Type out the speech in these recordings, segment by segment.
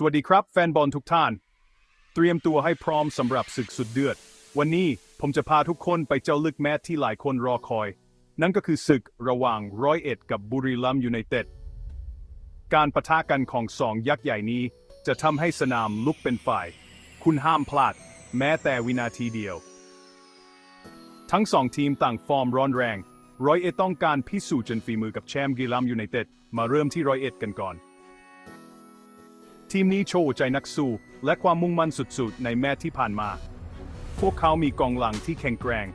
สวัสดีครับแฟนบอลทุกท่าน เตรียมตัวให้พร้อมสำหรับศึกสุดเดือด วันนี้ผมจะพาทุกคนไปเจ้าลึกแมตช์ที่หลายคนรอคอย นั่นก็คือศึกระหว่างร้อยเอ็ดกับบุรีรัมย์ยูไนเต็ด การปะทะกันของสองยักษ์ใหญ่นี้ จะทำให้สนามลุกเป็นฝ่าย คุณห้ามพลาด แม้แต่วินาทีเดียว ทั้งสองทีมต่างฟอร์มร้อนแรง ร้อยเอ็ดต้องการพิสูจน์จนฝีมือกับแชมป์บุรีรัมย์ยูไนเต็ดมาเริ่มที่ร้อยเอ็ดกันก่อน ทีมนี้โชว์ใจนักสู้และความมุ่งมั่นสุดๆ ในแมตช์ที่ผ่านมา พวกเขามีกองหลังที่แข็งแกร่ง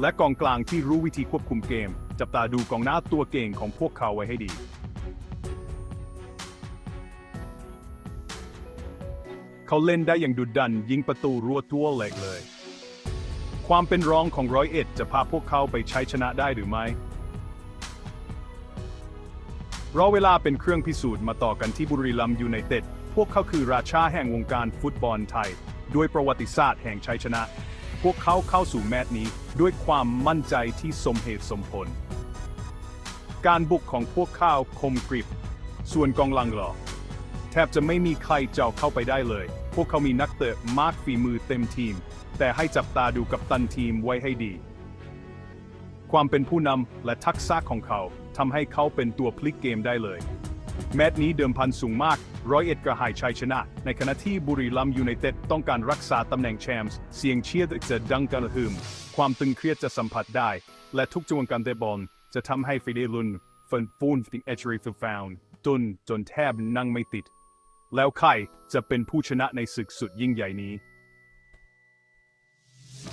และกองกลางที่รู้วิธีควบคุมเกม จับตาดูกองหน้าตัวเก่งของพวกเขาไว้ให้ดี เขาเล่นได้อย่างดุดัน ยิงประตูรัวตัวเหล็กเลย ความเป็นรองของร้อยเอ็ดจะพาพวกเขาไปใช้ชนะได้หรือไม่ รอเวลาเป็นเครื่องพิสูจน์มาต่อกันที่บุรีรัมย์ยูไนเต็ด พวกเขาคือราชาแห่งวงการฟุตบอลไทย ด้วยประวัติศาสตร์แห่งชัยชนะ พวกเขาเข้าสู่แมตช์นี้ด้วยความมั่นใจที่สมเหตุสมผล การบุกของพวกเขาคมกริบ ส่วนกองหลังหรอแทบจะไม่มีใครเจ้าเข้าไปได้เลย พวกเขามีนักเตะมากฝีมือเต็มทีม แต่ให้จับตาดูกับตันทีมไว้ให้ดี ความเป็นผู้นำและทักษะของเขา ทำให้เขาเป็นตัวพลิกเกมได้เลย แมตช์นี้เดิมพันสูงมาก ร้อยเอ็ดกระหายชัยชนะ ในขณะที่บุรีรัมยูไนเต็ดต้องการรักษาตำแหน่งแชมป์เสียงเชียร์จะดังกระหึ่มความตึงเครียดจะสัมผัสได้ และทุกจังหวะการเตะบอลจะทำให้ฟิเดลุนฟันฟูนฟิงเอชรีฟิลฟาวน์จนจนแทบนั่งไม่ติด แล้วใครจะเป็นผู้ชนะในศึกสุดยิ่งใหญ่นี้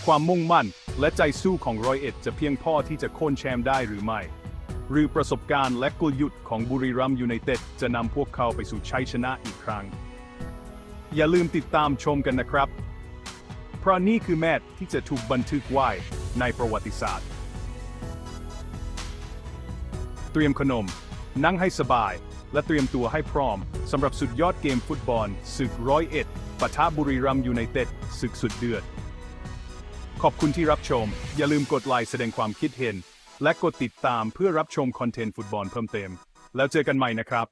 ความมุ่งมั่นและใจสู้ของร้อยเอ็ดจะเพียงพอที่จะโค่นแชมป์ได้หรือไม่ หรือประสบการณ์และกลยุทธ์ของบุรีรัมย์ยูไนเต็ดจะนำพวกเขาไปสู่ชัยชนะอีกครั้ง อย่าลืมติดตามชมกันนะครับ เพราะนี่คือแมตช์ที่จะถูกบันทึกไว้ในประวัติศาสตร์ เตรียมขนม นั่งให้สบาย และเตรียมตัวให้พร้อมสำหรับสุดยอดเกมฟุตบอลศึกร้อยเอ็ดปะทะบุรีรัมยูไนเต็ดศึกสุดเดือดขอบคุณที่รับชม อย่าลืมกดไลค์แสดงความคิดเห็น และกดติดตามเพื่อรับชมคอนเทนต์ฟุตบอลเพิ่มเติม แล้วเจอกันใหม่นะครับ